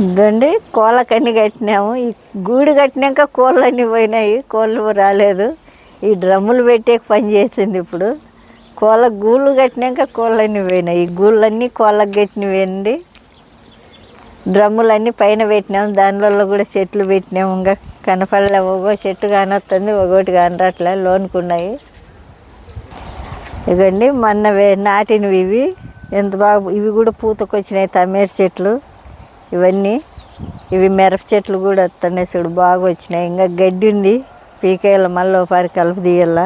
ఇదండి కోళ్ళకన్నీ కట్టినాము. ఈ గూడు కట్టినాక కోళ్ళన్నీ పోయినాయి కోళ్ళు రాలేదు. ఈ డ్రమ్ములు పెట్టే పని చేసింది ఇప్పుడు. కోళ్ళ గూళ్ళు కట్టినాక కోళ్ళన్నీ పోయినాయి. ఈ గూళ్ళన్నీ కోళ్ళకు కట్టినవేండి? డ్రమ్ములన్నీ పైన పెట్టినాము. దానివల్ల కూడా చెట్లు పెట్టినాము. ఇంకా కనపడలే. ఒక్కో చెట్టు కానొస్తుంది ఒకటి కానరట్లే. లోనుకున్నాయి. ఇదండి మొన్న వే- నాటినవి ఇవి. ఎంత బాగా ఇవి కూడా పూతకొచ్చినాయి తమేరు చెట్లు. ఇవన్నీ. ఇవి మిరప చెట్లు కూడా వస్తున్నాయి చూడు బాగా వచ్చినాయి. ఇంకా గడ్డి ఉంది. పీకేయాల మళ్ళీ ఓ పారి కలుపు తీయాల.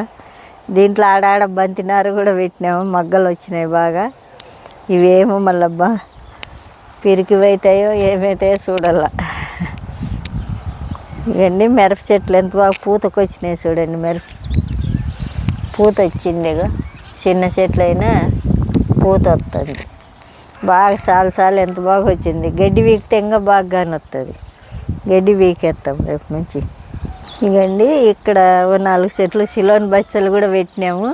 దీంట్లో ఆడాడ బంతినారు కూడా పెట్టినాము. మగ్గలు వచ్చినాయి బాగా. ఇవేమో మళ్ళబ్బా పిరికివైతాయో ఏమైతాయో చూడాల. ఇవన్నీ మిరప చెట్లు. ఎంత బాగా పూతకు వచ్చినాయి చూడండి మిరప. పూత వచ్చింది చిన్న చెట్లు అయినా పూత వస్తుంది. బాగా సాలు సాలు ఎంత బాగా వచ్చింది గడ్డి వీకితే ఇంకా బాగా వస్తుంది గడ్డి వీకేస్తాం రేపు నుంచి. ఇగండి ఇక్కడ నాలుగు చెట్లు సిలోన్ బచ్చలు కూడా పెట్టినాము.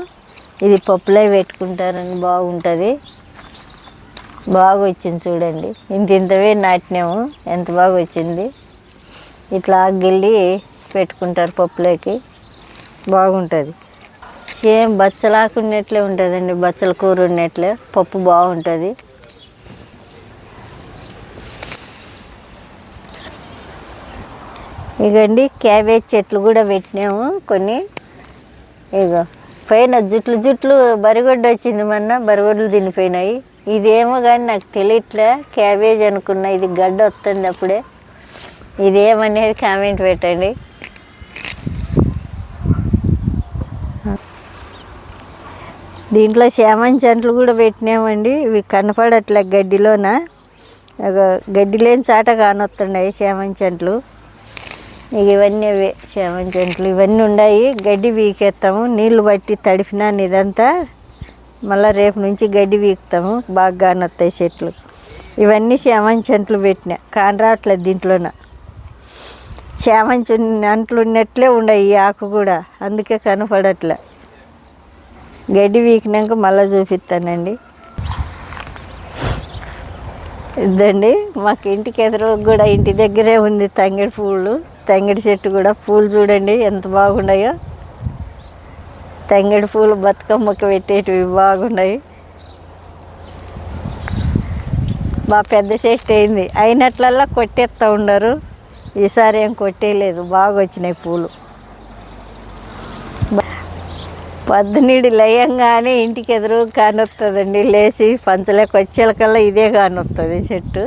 ఇది పప్పులే పెట్టుకుంటారని బాగుంటుంది. బాగా వచ్చింది చూడండి. ఇంత ఇంతవే నాటినాము. ఎంత బాగా వచ్చింది ఇట్లా గిల్లి పెట్టుకుంటారు పప్పులోకి. బాగుంటుంది. సేమ్ బచ్చలాకు ఉన్నట్లే ఉంటుందండి. బచ్చల కూర ఉన్నట్లే. పప్పు బాగుంటుంది. ఇగండి క్యాబేజ్ చెట్లు కూడా పెట్టినాము కొన్ని. ఇగో పైన జుట్లు జుట్లు బరిగొడ్డ వచ్చింది మొన్న బరిగొడ్లు తినిపోయినాయి. ఇదేమో కానీ నాకు తెలియట్లే క్యాబేజ్ అనుకున్నా ఇది గడ్డ వస్తుంది అప్పుడే. ఇదేమనేది కామెంట్ పెట్టండి. దీంట్లో శామన్ చెంట్లు కూడా పెట్టినామండి ఇవి కనపడట్లే గడ్డిలోన. గడ్డి లేని చాట కానొస్తున్నాయి శామన్ చెంట్లు. ఇక ఇవన్నీ అవే. చెంట్లు ఇవన్నీ ఉన్నాయి. గడ్డి వీకేస్తాము నీళ్ళు బట్టి తడిపినా ఇదంతా మళ్ళీ రేపు నుంచి గడ్డి వీక్తాము. బాగా నొత్తాయి చెట్లు. ఇవన్నీ శామన్ చెంట్లు పెట్టినా. కాని రావట్లేదు దీంట్లోన. శామంచి అంట్లు ఉన్నట్లే ఉన్నాయి ఈ ఆకు కూడా. అందుకే కనపడట్లే. గడ్డి వీకినాక మళ్ళీ చూపిస్తానండి. ఇదండి మాకు ఇంటికి ఎదురు కూడా ఇంటి దగ్గరే ఉంది తంగిడి పూలు. తంగిడి చెట్టు కూడా పూలు చూడండి ఎంత బాగున్నాయో. తంగిడి పూలు బతుకమ్మకి పెట్టేటివి బాగున్నాయి. బాగా పెద్ద చెట్టు అయింది. అయినట్లల్లా కొట్టేస్తూ ఉన్నారు. ఈసారి ఏం కొట్టేయలేదు బాగా వచ్చినాయి పూలు. పద్దనీడు లయంగానే ఇంటికి ఎదురు కానొస్తుందండి లేచి పంచలేక వచ్చేలకల్లా ఇదే కానొస్తుంది చెట్టు.